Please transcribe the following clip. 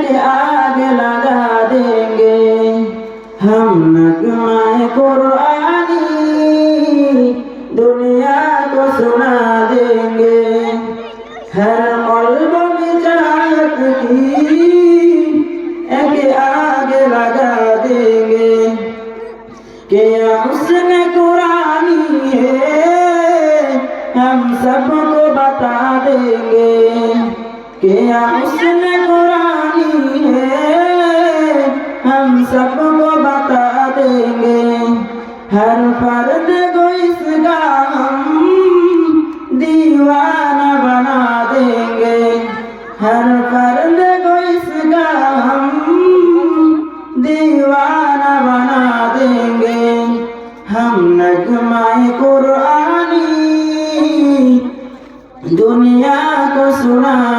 एक आगे लगा देंगे। हम नगमाए कुरानी, दुनिया को सुना देंगे। हर मौलव विचारत की, एक आगे लगा देंगे। कि उसने कुरानी है, हम सबको बता देंगे। कि हुस्न सबको बता देंगे हर फर्द को इसका हम दीवाना बना देंगे हर फर्द को इसका हम दीवाना बना देंगे हम नगमाए कुरानी दुनिया को सुना देंगे